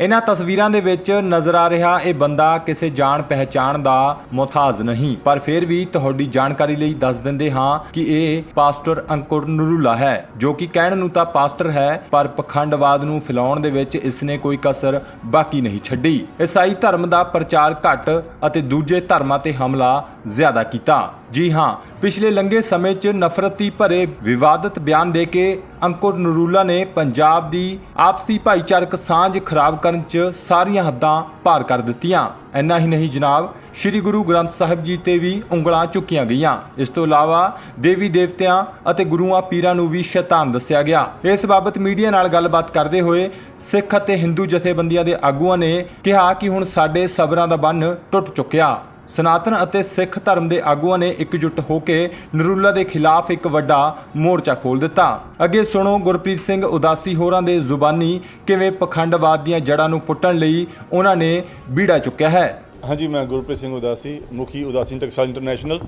ਇਹਨਾਂ ਤਸਵੀਰਾਂ ਦੇ ਵਿੱਚ ਨਜ਼ਰ ਆ ਰਿਹਾ ਇਹ ਬੰਦਾ ਕਿਸੇ ਜਾਣ ਪਹਿਚਾਣ ਦਾ ਮੁਹਤਾਜ ਨਹੀਂ, ਪਰ ਫਿਰ ਵੀ ਤੁਹਾਡੀ ਜਾਣਕਾਰੀ ਲਈ ਦੱਸ ਦਿੰਦੇ ਹਾਂ ਕਿ ਇਹ ਪਾਸਟਰ ਅੰਕੁਰ ਨਰੂਲਾ ਹੈ, ਜੋ ਕਿ ਕਹਿਣ ਨੂੰ ਤਾਂ ਪਾਸਟਰ ਹੈ, ਪਰ ਪਖੰਡਵਾਦ ਨੂੰ ਫੈਲਾਉਣ ਦੇ ਵਿੱਚ ਇਸਨੇ ਕੋਈ ਕਸਰ ਬਾਕੀ ਨਹੀਂ ਛੱਡੀ। ਈਸਾਈ ਧਰਮ ਦਾ ਪ੍ਰਚਾਰ ਘੱਟ ਅਤੇ ਦੂਜੇ ਧਰਮਾਂ ਤੇ ਹਮਲਾ ਜ਼ਿਆਦਾ ਕੀਤਾ। ਜੀ ਹਾਂ, ਪਿਛਲੇ ਲੰਗੇ ਸਮੇਂ 'ਚ ਨਫ਼ਰਤੀ ਭਰੇ ਵਿਵਾਦਤ ਬਿਆਨ ਦੇ ਕੇ ਅੰਕੁਰ ਨਰੂਲਾ ਨੇ ਪੰਜਾਬ ਦੀ ਆਪਸੀ ਭਾਈਚਾਰਕ ਸਾਂਝ ਖਰਾਬ ਕਰਨ 'ਚ ਸਾਰੀਆਂ ਹੱਦਾਂ ਪਾਰ ਕਰ ਦਿੱਤੀਆਂ। ਇੰਨਾ ਹੀ ਨਹੀਂ ਜਨਾਬ, ਸ੍ਰੀ ਗੁਰੂ ਗ੍ਰੰਥ ਸਾਹਿਬ ਜੀ ਤੇ ਵੀ ਉਂਗਲਾਂ ਚੁੱਕੀਆਂ ਗਈਆਂ। ਇਸ ਤੋਂ ਇਲਾਵਾ ਦੇਵੀ ਦੇਵਤਿਆਂ ਅਤੇ ਗੁਰੂਆਂ ਪੀਰਾਂ ਨੂੰ ਵੀ ਸ਼ੈਤਾਨ ਦੱਸਿਆ ਗਿਆ। ਇਸ ਬਾਬਤ ਮੀਡੀਆ ਨਾਲ ਗੱਲਬਾਤ ਕਰਦੇ ਹੋਏ ਸਿੱਖ ਅਤੇ ਹਿੰਦੂ ਜਥੇਬੰਦੀਆਂ ਦੇ ਆਗੂਆਂ ਨੇ ਕਿਹਾ ਕਿ ਹੁਣ ਸਾਡੇ ਸਬਰਾਂ ਦਾ ਬੰਨ ਟੁੱਟ ਚੁੱਕਿਆ। ਸਨਾਤਨ ਅਤੇ ਸਿੱਖ ਧਰਮ ਦੇ ਆਗੂਆਂ ਨੇ ਇਕਜੁੱਟ ਹੋ ਕੇ ਨਰੂਲਾ ਦੇ ਖਿਲਾਫ ਇੱਕ ਵੱਡਾ ਮੋਰਚਾ ਖੋਲ ਦਿੱਤਾ। ਅੱਗੇ ਸੁਣੋ ਗੁਰਪ੍ਰੀਤ ਸਿੰਘ ਉਦਾਸੀ ਹੋਰਾਂ ਦੇ ਜ਼ੁਬਾਨੀ ਕਿਵੇਂ ਪਖੰਡਵਾਦ ਦੀਆਂ ਜੜ੍ਹਾਂ ਨੂੰ ਪੁੱਟਣ ਲਈ ਉਹਨਾਂ ਨੇ ਬੀੜਾ ਚੁੱਕਿਆ ਹੈ। ਹਾਂਜੀ, ਮੈਂ ਗੁਰਪ੍ਰੀਤ ਸਿੰਘ ਉਦਾਸੀ, ਮੁਖੀ ਉਦਾਸੀ ਟਕਸਾਲ ਇੰਟਰਨੈਸ਼ਨਲ।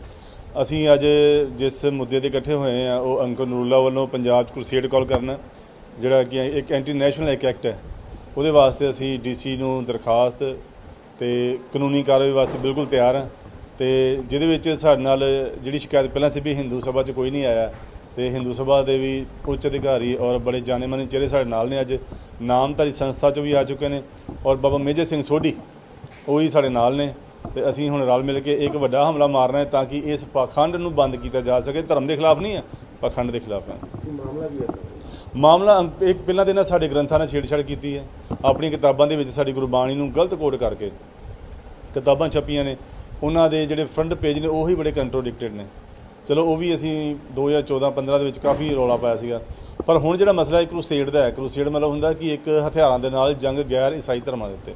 ਅਸੀਂ ਅੱਜ ਜਿਸ ਮੁੱਦੇ ਤੇ ਇਕੱਠੇ ਹੋਏ ਆ ਉਹ ਅੰਕਰ ਨਰੂਲਾ ਵੱਲੋਂ ਪੰਜਾਬ 'ਚ ਕ੍ਰੂਸੇਡ ਕਾਲ ਕਰਨਾ, ਜਿਹੜਾ ਕਿ ਇੱਕ ਐਂਟੀ ਇੱਕ ਐਕਟ ਹੈ। ਉਹਦੇ ਵਾਸਤੇ ਅਸੀਂ ਡੀਸੀ ਨੂੰ ਦਰਖਾਸਤ ਤੇ ਕਾਨੂੰਨੀ ਕਾਰਵਾਈ ਵਾਸਤੇ ਬਿਲਕੁਲ ਤਿਆਰ ਹਾਂ ਤੇ ਜਿਹਦੇ ਵਿੱਚ ਸਾਡੇ ਨਾਲ ਜਿਹੜੀ ਸ਼ਿਕਾਇਤ ਪਹਿਲਾਂ ਸੀ ਵੀ ਹਿੰਦੂ ਸਭਾ 'ਚ ਕੋਈ ਨਹੀਂ ਆਇਆ, ਤੇ ਹਿੰਦੂ ਸਭਾ ਦੇ ਵੀ ਉੱਚ ਅਧਿਕਾਰੀ ਔਰ ਬੜੇ ਜਾਣੇ ਮਾਨੇ ਚਿਹਰੇ ਸਾਡੇ ਨਾਲ ਨੇ ਅੱਜ। ਨਾਮਧਾਰੀ ਸੰਸਥਾ 'ਚ ਵੀ ਆ ਚੁੱਕੇ ਨੇ ਔਰ ਬਾਬਾ ਮੇਜਰ ਸਿੰਘ ਸੋਢੀ, ਉਹ ਹੀ ਸਾਡੇ ਨਾਲ ਨੇ। ਤੇ ਅਸੀਂ ਹੁਣ ਰਲ ਮਿਲ ਕੇ ਇੱਕ ਵੱਡਾ ਹਮਲਾ ਮਾਰਨਾ ਹੈ ਤਾਂ ਕਿ ਇਸ ਪਾਖੰਡ ਨੂੰ ਬੰਦ ਕੀਤਾ ਜਾ ਸਕੇ। ਧਰਮ ਦੇ ਖਿਲਾਫ ਨਹੀਂ ਹੈ ਪਾਖੰਡ ਦੇ ਖਿਲਾਫ ਹੈ ਮਾਮਲਾ ਅੰਕ- ਇੱਕ ਪਹਿਲਾਂ ਦੇ ਇਹਨਾਂ ਸਾਡੇ ਗ੍ਰੰਥਾਂ ਨਾਲ ਛੇੜਛਾੜ ਕੀਤੀ ਹੈ। ਆਪਣੀ ਕਿਤਾਬਾਂ ਦੇ ਵਿੱਚ ਸਾਡੀ ਗੁਰਬਾਣੀ ਨੂੰ ਗਲਤ ਕੋਡ ਕਰਕੇ ਕਿਤਾਬਾਂ ਛਪੀਆਂ ਨੇ। ਉਹਨਾਂ ਦੇ ਜਿਹੜੇ ਫਰੰਟ ਪੇਜ ਨੇ, ਉਹ ਹੀ ਬੜੇ ਕੰਟਰੋਡਿਕਟਡ ਨੇ। ਚਲੋ, ਉਹ ਵੀ ਅਸੀਂ 2014 15 ਦੇ ਵਿੱਚ ਕਾਫੀ ਰੌਲਾ ਪਾਇਆ ਸੀਗਾ। ਪਰ ਹੁਣ ਜਿਹੜਾ ਮਸਲਾ ਹੈ ਕਰੂਸੇਡ ਦਾ ਹੈ ਕਰੂਸੇਡ ਮਤਲਬ ਹੁੰਦਾ ਕਿ ਇੱਕ ਹਥਿਆਰਾਂ ਦੇ ਨਾਲ ਜੰਗ ਗੈਰ ਈਸਾਈ ਧਰਮਾਂ ਦੇ ਉੱਤੇ।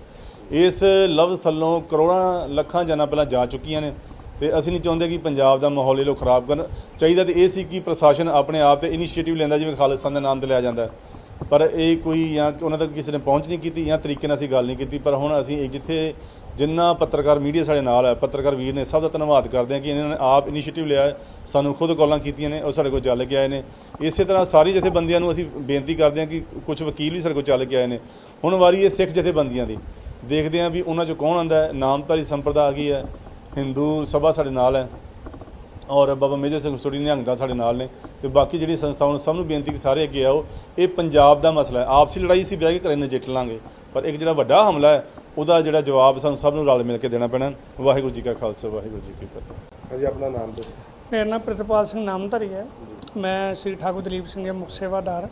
ਇਸ ਲਫ਼ਜ਼ ਥੱਲੋਂ ਕਰੋੜਾਂ, ਲੱਖਾਂ ਜਾਨਾਂ ਪਹਿਲਾਂ ਜਾ ਚੁੱਕੀਆਂ ਨੇ। ਤੇ ਅਸੀਂ ਨਹੀਂ ਚਾਹੁੰਦੇ ਕਿ ਪੰਜਾਬ ਦਾ ਮਾਹੌਲ ਇਹ ਲੋਕ ਖਰਾਬ ਕਰਨ। ਚਾਹੀਦਾ ਤੇ ਇਹ ਸੀ ਕਿ ਪ੍ਰਸ਼ਾਸਨ ਆਪਣੇ ਆਪ ਤੇ ਇਨੀਸ਼ੀਏਟਿਵ ਲੈਂਦਾ, ਜਿਵੇਂ ਖਾਲਿਸਤਾਨ ਦੇ ਨਾਮ ਤੇ ਲਿਆ ਜਾਂਦਾ। ਪਰ ਇਹ ਕੋਈ ਜਾਂ ਉਹਨਾਂ ਤੱਕ ਕਿਸੇ ਨੇ ਪਹੁੰਚ ਨਹੀਂ ਕੀਤੀ ਜਾਂ ਤਰੀਕੇ ਨਾਲ ਅਸੀਂ ਗੱਲ ਨਹੀਂ ਕੀਤੀ। ਪਰ ਹੁਣ ਅਸੀਂ ਇਹ ਜਿੱਥੇ ਜਿੰਨਾ ਪੱਤਰਕਾਰ ਮੀਡੀਆ ਸਾਡੇ ਨਾਲ ਹੈ, ਪੱਤਰਕਾਰ ਵੀਰ ਨੇ ਸਭ ਦਾ ਧੰਨਵਾਦ ਕਰਦੇ ਹਾਂ ਕਿ ਇਹਨਾਂ ਨੇ ਆਪ ਇਨੀਸ਼ੀਏਟਿਵ ਲਿਆ ਸਾਨੂੰ ਖੁਦ ਕਾਲਾਂ ਕੀਤੀਆਂ ਨੇ ਉਹ ਸਾਡੇ ਕੋਲ ਚੱਲ ਕੇ ਆਏ ਨੇ। ਇਸੇ ਤਰ੍ਹਾਂ ਸਾਰੀ ਜਥੇਬੰਦੀਆਂ ਨੂੰ ਅਸੀਂ ਬੇਨਤੀ ਕਰਦੇ ਹਾਂ ਕਿ ਕੁਝ ਵਕੀਲ ਵੀ ਸਾਡੇ ਕੋਲ ਚੱਲ ਕੇ ਆਏ ਨੇ। ਹੁਣ ਵਾਰੀ ਇਹ ਸਿੱਖ ਜਥੇਬੰਦੀਆਂ ਦੀ। ਦੇਖਦੇ ਹਾਂ ਵੀ ਉਹਨਾਂ ਚੋਂ ਕੌਣ ਆਉਂਦਾ ਹੈ, ਨਾਮਧਾਰੀ ਸੰਪਰਦਾ ਆ ਗਈ ਹੈ। ਹਿੰਦੂ ਸਭਾ ਸਾਡੇ ਨਾਲ ਹੈ ਔਰ ਬਾਬਾ ਮੇਜਰ ਸਿੰਘ ਸੋਢੀ ਨਿਹੰਗ ਦਾ ਸਾਡੇ ਨਾਲ ਨੇ ਤੇ ਬਾਕੀ ਜਿਹੜੀ ਸੰਸਥਾਵਾਂ ਨੂੰ ਸਭ ਨੂੰ ਬੇਨਤੀ ਕਿ ਸਾਰੇ ਅੱਗੇ ਆਓ। ਇਹ ਪੰਜਾਬ ਦਾ ਮਸਲਾ ਹੈ। ਆਪਸੀ ਲੜਾਈ ਸੀ ਬਹਿ ਕੇ ਘਰੇ ਨਜਿੱਠ ਲਾਂਗੇ। ਪਰ ਇੱਕ ਜਿਹੜਾ ਵੱਡਾ ਹਮਲਾ ਹੈ ਉਹਦਾ ਜਿਹੜਾ ਜਵਾਬ ਸਾਨੂੰ ਸਭ ਨੂੰ ਰਲ ਮਿਲ ਕੇ ਦੇਣਾ ਪੈਣਾ ਵਾਹਿਗੁਰੂ ਜੀ ਕਾ ਖਾਲਸਾ ਵਾਹਿਗੁਰੂ ਜੀ ਕੀ ਫਤਿਹ। ਹਾਂਜੀ ਆਪਣਾ ਨਾਮ ਦੱਸੋ। ਮੇਰਾ ਨਾਮ ਪ੍ਰਿਤਪਾਲ ਸਿੰਘ ਨਾਮਧਾਰੀ ਹੈ। ਮੈਂ ਸ੍ਰੀ ਠਾਕੁਰ ਦਲੀਪ ਸਿੰਘ ਦੇ ਮੁੱਖ ਸੇਵਾਦਾਰ।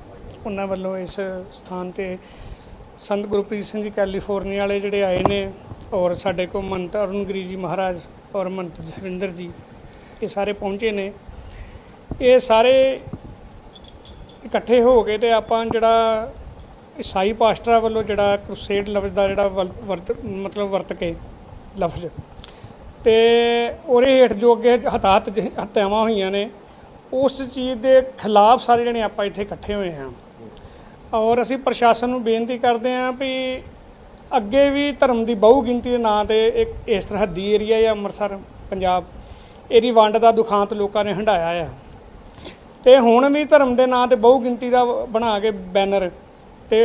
ਉਹਨਾਂ ਵੱਲੋਂ ਇਸ ਸਥਾਨ ਤੇ ਸੰਤ ਗੁਰਪ੍ਰੀਤ ਸਿੰਘ ਜੀ ਕੈਲੀਫੋਰਨੀਆ ਵਾਲੇ ਜਿਹੜੇ ਆਏ ਨੇ ਔਰ ਸਾਡੇ ਕੋਲ ਮੰਤ ਅਰੁਣਗਿਰੀ ਜੀ ਮਹਾਰਾਜ ਔਰ ਮੰਤ ਜਸਵਿੰਦਰ ਜੀ, ਇਹ ਸਾਰੇ ਪਹੁੰਚੇ ਨੇ। ਇਹ ਸਾਰੇ ਇਕੱਠੇ ਹੋ ਕੇ ਤੇ ਆਪਾਂ ਜਿਹੜਾ ਈਸਾਈ ਪਾਸਟਰਾਂ ਵੱਲੋਂ ਜਿਹੜਾ ਕ੍ਰੂਸੇਡ ਲਫ਼ਜ਼ ਦਾ ਜਿਹੜਾ ਵਰਤ- ਵਰਤ, ਮਤਲਬ ਵਰਤ ਕੇ ਲਫ਼ਜ਼। ਤੇ ਉਹਦੇ ਹੇਠ ਜੋ ਅੱਗੇ ਹਤਾਹਤ ਜ- ਹੋਈਆਂ ਨੇ, ਉਸ ਚੀਜ਼ ਦੇ ਖਿਲਾਫ ਸਾਰੇ ਜਣੇ ਆਪਾਂ ਇੱਥੇ ਇਕੱਠੇ ਹੋਏ ਹਾਂ। ਔਰ ਅਸੀਂ ਪ੍ਰਸ਼ਾਸਨ ਨੂੰ ਬੇਨਤੀ ਕਰਦੇ ਹਾਂ ਵੀ ਅੱਗੇ ਵੀ ਧਰਮ ਦੀ ਬਹੁ ਗਿਣਤੀ ਦੇ ਨਾਂ ਤੇ ਇੱਕ ਇਸ ਸਰਹੱਦੀ ਏਰੀਆ ਹੈ ਅੰਮ੍ਰਿਤਸਰ, ਪੰਜਾਬ, ਇਹਦੀ ਵੰਡ ਦਾ ਦੁਖਾਂਤ ਲੋਕਾਂ ਨੇ ਹੰਢਾਇਆ ਆ। ਤੇ ਹੁਣ ਵੀ ਧਰਮ ਦੇ ਨਾਂ ਤੇ ਬਹੁ ਗਿਣਤੀ ਦਾ ਬਣਾ ਕੇ ਬੈਨਰ ਤੇ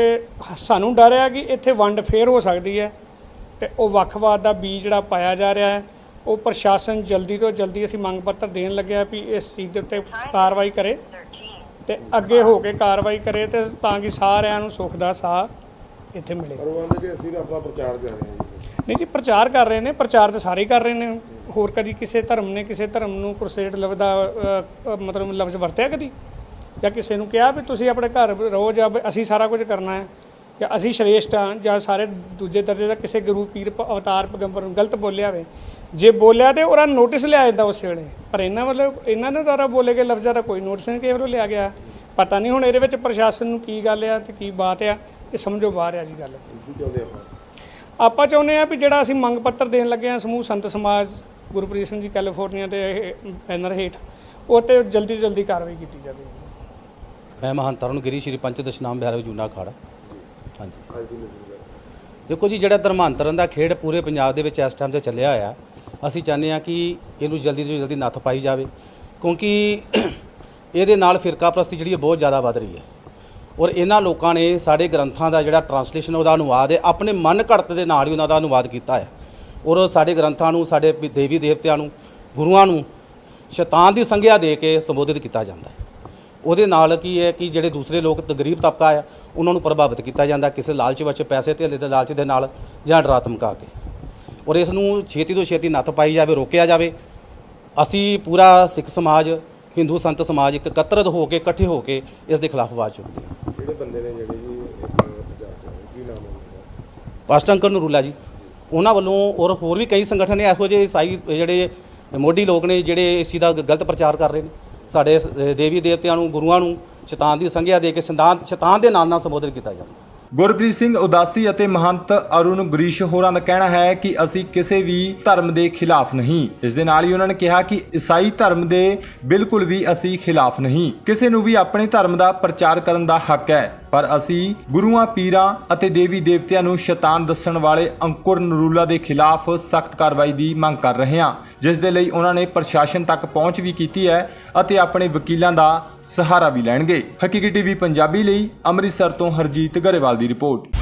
ਸਾਨੂੰ ਡਰ ਆ ਕਿ ਇੱਥੇ ਵੰਡ ਫੇਰ ਹੋ ਸਕਦੀ ਹੈ ਤੇ ਉਹ ਵੱਖਵਾਦ ਦਾ ਬੀਜ ਜਿਹੜਾ ਪਾਇਆ ਜਾ ਰਿਹਾ ਹੈ, ਉਹ ਪ੍ਰਸ਼ਾਸਨ ਜਲਦੀ ਤੋਂ ਜਲਦੀ ਅਸੀਂ ਮੰਗ ਪੱਤਰ ਦੇਣ ਲੱਗਿਆ ਵੀ ਇਸ ਚੀਜ਼ ਦੇ ਉੱਤੇ ਕਾਰਵਾਈ ਕਰੇ ਤੇ ਅੱਗੇ ਹੋ ਕੇ ਕਾਰਵਾਈ ਕਰੇ ਤੇ ਤਾਂ ਕਿ ਸਾਰਿਆਂ ਨੂੰ ਸੁੱਖ ਦਾ ਸਾਹ ਇੱਥੇ ਮਿਲੇ। ਪਰ ਉਹ ਕਹਿੰਦੇ ਕਿ ਅਸੀਂ ਤਾਂ ਆਪਣਾ ਪ੍ਰਚਾਰ ਕਰ ਰਹੇ ਹਾਂ ਜੀ। ਨਹੀਂ ਜੀ ਪ੍ਰਚਾਰ ਕਰ ਰਹੇ ਨੇ ਪ੍ਰਚਾਰ ਤਾਂ ਸਾਰੇ ਕਰ ਰਹੇ ਨੇ। ਹੋਰ ਕਦੀ ਕਿਸੇ ਧਰਮ ਨੇ ਕਿਸੇ ਧਰਮ ਨੂੰ ਕ੍ਰੂਸੇਡ ਲਫ਼ਜ਼ ਦਾ ਅ, ਅ, ਮਤਲਬ ਲਫ਼ਜ਼ ਵਰਤਿਆ ਕਦੀ? ਜਾਂ ਕਿਸੇ ਨੂੰ ਕਿਹਾ ਵੀ ਤੁਸੀਂ ਆਪਣੇ ਘਰ ਰਹੋ ਜਾਂ ਵੀ ਅਸੀਂ ਸਾਰਾ ਕੁਝ ਕਰਨਾ ਹੈ? ਜਾਂ ਅਸੀਂ ਸ਼੍ਰੇਸ਼ਟ ਹਾਂ ਜਾਂ ਸਾਰੇ ਦੂਜੇ ਦਰਜੇ ਦਾ ਕਿਸੇ ਗੁਰੂ ਪੀਰ ਪ- ਅਵਤਾਰ ਪੈਗੰਬਰ ਨੂੰ ਗਲਤ ਬੋਲਿਆ ਹੋਵੇ ਜੇ ਬੋਲਿਆ ਤੇ ਉਹਦਾ ਨੋਟਿਸ ਲਿਆ ਜਾਂਦਾ ਉਸ ਵੇਲੇ। ਪਰ ਇਹਨਾਂ ਵੱਲੋਂ ਇਹਨਾਂ ਨੇ ਦੁਆਰਾ ਬੋਲੇ ਗਏ ਲਫ਼ਜ਼ਾਂ ਦਾ ਕੋਈ ਨੋਟਿਸ ਨਹੀਂ ਕਿਸੇ ਵੱਲੋਂ ਲਿਆ ਗਿਆ। ਪਤਾ ਨਹੀਂ ਹੁਣ ਇਹਦੇ ਵਿੱਚ ਪ੍ਰਸ਼ਾਸਨ ਨੂੰ ਕੀ ਗੱਲ ਆ ਤੇ ਕੀ ਬਾਤ ਆ। ਇਹ ਸਮਝੋ ਬਾਹਰ ਆ ਜੀ ਗੱਲ। ਕੀ ਚਾਹੁੰਦੇ ਆਪਾਂ? ਆਪਾਂ ਚਾਹੁੰਦੇ ਆ ਵੀ ਜਿਹੜਾ ਅਸੀਂ ਮੰਗ ਪੱਤਰ ਦੇਣ ਲੱਗੇ ਆ ਸਮੂਹ ਸੰਤ ਸਮਾਜ ਗੁਰਪ੍ਰੀਤ ਸਿੰਘ ਜੀ ਕੈਲੀਫੋਰਨੀਆ ਦੇ ਇਹ ਬੈਨਰ ਹੇਠ ਉਹ ਤੇ ਜਲਦੀ ਤੋਂ ਜਲਦੀ ਕਾਰਵਾਈ ਕੀਤੀ ਜਾਵੇ। ਮੈਂ ਮਹੰਤ ਅਰੁਣਗਿਰੀ ਸ਼੍ਰੀ ਪੰਚ ਦਸ਼ਨਾਮ ਬਿਹਾਰ ਜੂਨਾ ਅਖਾੜਾ ਹਾਂਜੀ। ਦੇਖੋ ਜੀ ਜਿਹੜਾ ਧਰਮਾਂਤਰਨ ਦਾ ਖੇਡ ਪੂਰੇ ਪੰਜਾਬ ਦੇ ਵਿੱਚ ਇਸ ਟਾਈਮ ਤੇ ਚੱਲਿਆ ਹੋਇਆ ਅਸੀਂ ਚਾਹੁੰਦੇ ਹਾਂ ਕਿ ਇਹਨੂੰ ਜਲਦੀ ਤੋਂ ਜਲਦੀ ਨੱਥ ਪਾਈ ਜਾਵੇ ਕਿਉਂਕਿ ਇਹਦੇ ਨਾਲ ਫਿਰਕਾ ਪ੍ਰਸਤੀ ਜਿਹੜੀ ਹੈ ਬਹੁਤ ਜ਼ਿਆਦਾ ਵੱਧ ਰਹੀ ਹੈ। ਔਰ ਇਹਨਾਂ ਲੋਕਾਂ ਨੇ ਸਾਡੇ ਗ੍ਰੰਥਾਂ ਦਾ ਜਿਹੜਾ ਟਰਾਂਸਲੇਸ਼ਨ ਉਹਦਾ ਅਨੁਵਾਦ ਹੈ। ਆਪਣੇ ਮਨ ਘੜਤ ਦੇ ਨਾਲ ਹੀ ਉਹਨਾਂ ਦਾ ਅਨੁਵਾਦ ਕੀਤਾ ਹੈ। ਔਰ ਸਾਡੇ ਗ੍ਰੰਥਾਂ ਨੂੰ, ਸਾਡੇ ਵੀ ਦੇਵੀ ਦੇਵਤਿਆਂ ਨੂੰ, ਗੁਰੂਆਂ ਨੂੰ ਸ਼ੈਤਾਨ ਦੀ ਸੰਗਿਆ ਦੇ ਕੇ ਸੰਬੋਧਿਤ ਕੀਤਾ ਜਾਂਦਾ ਹੈ। ਉਹਦੇ ਨਾਲ ਕੀ ਹੈ ਕਿ ਜਿਹੜੇ ਦੂਸਰੇ ਲੋਕ ਗਰੀਬ ਤਬਕਾ ਆ ਉਹਨਾਂ ਨੂੰ ਪ੍ਰਭਾਵਿਤ ਕੀਤਾ ਜਾਂਦਾ ਕਿਸੇ ਲਾਲਚ ਵਿੱਚ ਪੈਸੇ ਧੇਲੇ ਦੇ ਲਾਲਚ ਦੇ ਨਾਲ ਜਾਂ ਡਰਾ ਧਮਕਾ ਕੇ। ਔਰ ਇਸ ਨੂੰ ਛੇਤੀ ਤੋਂ ਛੇਤੀ ਨੱਥ ਪਾਈ ਜਾਵੇ, ਰੋਕਿਆ ਜਾਵੇ। ਅਸੀਂ ਪੂਰਾ ਸਿੱਖ ਸਮਾਜ, ਹਿੰਦੂ ਸੰਤ ਸਮਾਜ ਇੱਕ ਇਕੱਤਰਤ ਹੋ ਕੇ, ਇਕੱਠੇ ਹੋ ਕੇ ਇਸ ਦੇ ਖਿਲਾਫ ਆਵਾਜ਼ ਚੁੱਕਦੇ ਹਾਂ। ਜਿਹੜੇ ਬੰਦੇ ਨੇ ਜਿਹੜੇ ਜੀ ਇਸ ਤਰ੍ਹਾਂ ਦਾ ਪ੍ਰਚਾਰ ਕਰ ਕੀ ਨਾਮ ਹੈ ਉਹਨਾਂ ਦਾ? ਪਾਸਟਰ ਅੰਕਰ ਜੀ। ਉਹਨਾਂ ਵੱਲੋਂ ਔਰ ਹੋਰ ਵੀ ਕਈ ਸੰਗਠਨ ਨੇ ਇਹੋ ਜਿਹੇ ਈਸਾਈ ਜਿਹੜੇ ਮੋਢੀ ਲੋਕ ਨੇ ਜਿਹੜੇ ਇਸ ਚੀਜ਼ ਦਾ ਗਲਤ ਪ੍ਰਚਾਰ ਕਰ ਰਹੇ ਨੇ। ਸਾਡੇ ਸ- ਦੇਵੀ ਦੇਵਤਿਆਂ ਨੂੰ, ਗੁਰੂਆਂ ਨੂੰ ਸ਼ੈਤਾਨ ਦੀ ਸੰਗਿਆ ਦੇ ਕੇ ਸ਼ੈਤਾਨ ਸ਼ੈਤਾਨ ਦੇ ਨਾਲ ਨਾਲ ਸੰਬੋਧਿਤ ਕੀਤਾ ਜਾਂਦਾ ਗੁਰਪ੍ਰੀਤ ਸਿੰਘ ਉਦਾਸੀ ਅਤੇ ਮਹੰਤ ਅਰੁਣ ਗਰੀਸ਼ ਹੋਰਾਂ ਦਾ ਕਹਿਣਾ ਹੈ ਕਿ ਅਸੀਂ ਕਿਸੇ ਵੀ ਧਰਮ ਦੇ ਖਿਲਾਫ ਨਹੀਂ। ਇਸ ਦੇ ਨਾਲ ਹੀ ਉਹਨਾਂ ਨੇ ਕਿਹਾ ਕਿ ਈਸਾਈ ਧਰਮ ਦੇ ਬਿਲਕੁਲ ਵੀ ਅਸੀਂ ਖਿਲਾਫ ਨਹੀਂ। ਕਿਸੇ ਨੂੰ ਵੀ ਆਪਣੇ ਧਰਮ ਦਾ ਪ੍ਰਚਾਰ ਕਰਨ ਦਾ ਹੱਕ ਹੈ। ਪਰ ਅਸੀਂ ਗੁਰੂਆਂ, ਪੀਰਾਂ ਅਤੇ ਦੇਵੀ ਦੇਵਤਿਆਂ ਨੂੰ ਸ਼ੈਤਾਨ ਦੱਸਣ ਵਾਲੇ ਅੰਕੁਰ ਨਰੂਲਾ ਦੇ ਖਿਲਾਫ ਸਖਤ ਕਾਰਵਾਈ ਦੀ ਮੰਗ ਕਰ ਰਹੇ ਹਾਂ। ਜਿਸ ਦੇ ਲਈ ਉਹਨਾਂ ਨੇ ਪ੍ਰਸ਼ਾਸਨ ਤੱਕ ਪਹੁੰਚ ਵੀ ਕੀਤੀ ਹੈ ਅਤੇ ਆਪਣੇ ਵਕੀਲਾਂ ਦਾ ਸਹਾਰਾ ਵੀ ਲੈਣਗੇ। ਹਕੀਕੀ ਟੀਵੀ ਪੰਜਾਬੀ ਲਈ ਅੰਮ੍ਰਿਤਸਰ ਤੋਂ ਹਰਜੀਤ ਗਰੇਵਾਲ ਦੀ ਰਿਪੋਰਟ